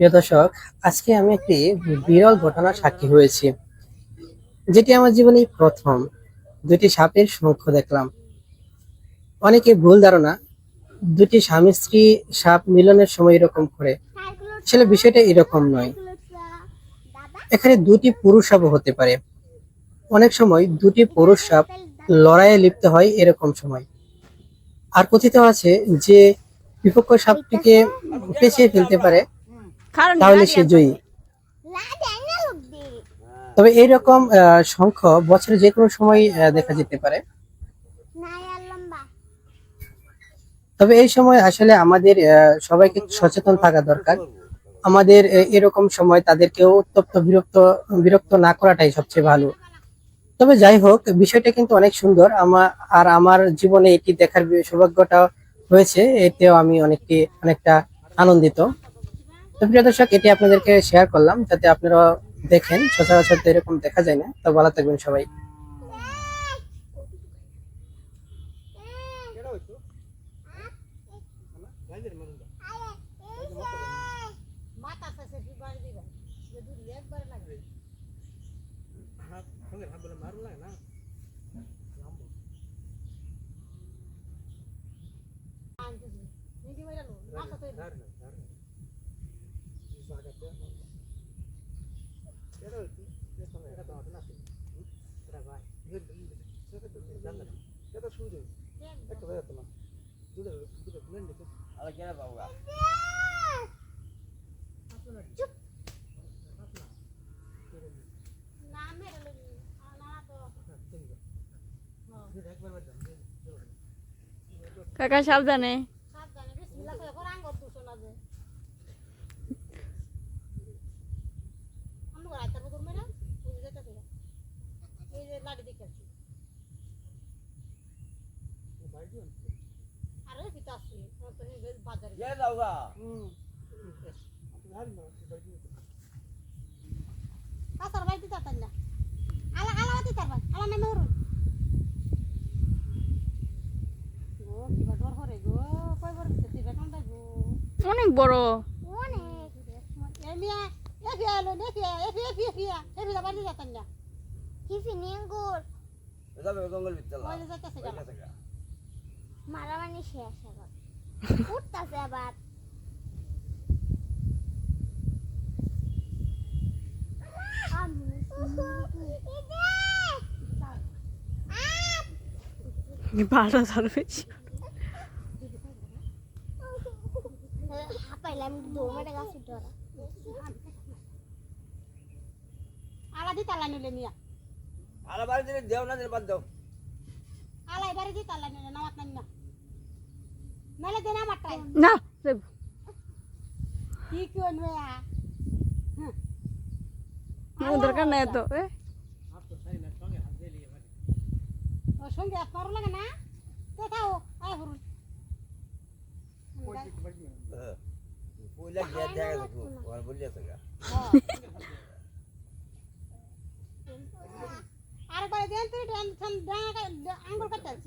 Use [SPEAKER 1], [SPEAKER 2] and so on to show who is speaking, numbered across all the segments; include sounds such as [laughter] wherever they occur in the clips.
[SPEAKER 1] প্রিয় দর্শক, আজকে আমি একটি বিরল ঘটনার সাক্ষী হয়েছি, যেটি আমার জীবনে প্রথম। দুটি সাপের সংখ্য দেখলাম। অনেকে ভুল ধারণা, দুটি স্বামী স্ত্রী সাপ মিলনের সময় এরকম করে। আসলে বিষয়টা এরকম নয়। এখানে দুটি পুরুষ সাপও হতে পারে। অনেক সময় দুটি পুরুষ সাপ লড়াইয়ে লিপ্ত হয় এরকম সময়। আর কথিত আছে যে, বিপক্ষ সাপটিকে পেঁচিয়ে ফেলতে পারে তাহলে সে জয়ী। তবে এইরকম আহ, সংখ্য বছরে যে কোনো সময় দেখা যেতে পারে। তবে এই সময় আসলে আমাদের সবাইকে সচেতন থাকা দরকার। আমাদের এরকম সময় তাদেরকেও উত্তপ্ত বিরক্ত বিরক্ত না করাটাই সবচেয়ে ভালো। তবে যাই হোক বিষয়টা কিন্তু অনেক সুন্দর। আমার আর আমার জীবনে এটি দেখার সৌভাগ্যটা হয়েছে এতেও আমি অনেকটি অনেকটা আনন্দিত। তো প্রিয় দর্শক, এটি আপনাদেরকে শেয়ার করলাম যাতে আপনারা দেখেন, সচরাচর তো এরকম দেখা যায় না। তো ভালো থাকবেন সবাই।
[SPEAKER 2] কাকা সাবধানে।
[SPEAKER 3] কাসার বাড়িতে তাতান না আলা আলা বাতি তার বাড়ি। আলা নামে হরুন গো কিবা ডর হরে গো। কই বড় দিতে দিবে কোনটা গো
[SPEAKER 2] অনেক বড়।
[SPEAKER 3] অনেক। এমিয়া এফিয়া এলো এফিয়া এফিয়া এফিয়া এফিয়া এফিয়া বাড়িতে তাতান না।
[SPEAKER 4] কিসি নিঙ্গুর
[SPEAKER 3] ওই যে যাইতাছে গেল
[SPEAKER 4] মারামারি শেষ এখন [laughs] উঠতাছে আবার।
[SPEAKER 2] ভালো ধরবে
[SPEAKER 4] হাঁপাইলাম দৌড়ে গাছ ধরা
[SPEAKER 3] আলা দি তালা নিলে মিয়া আলা এবারে দি তালা নিলে নামাত নাম না। নালে দেনা মারটাই
[SPEAKER 2] না
[SPEAKER 3] কি কি অনুয়া
[SPEAKER 2] ও দরকার নাই তো এ
[SPEAKER 3] ওর সঙ্গে আপনার লাগে না তো তাও আয় হরুন আর করে দেন তুই টেনশন আঙ্গুল কাটাচ্ছি পা কাটাচ্ছি
[SPEAKER 4] মার বলে কি
[SPEAKER 3] কিরম বলা তা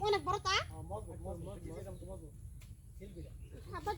[SPEAKER 3] অনেক বড় তা? আবার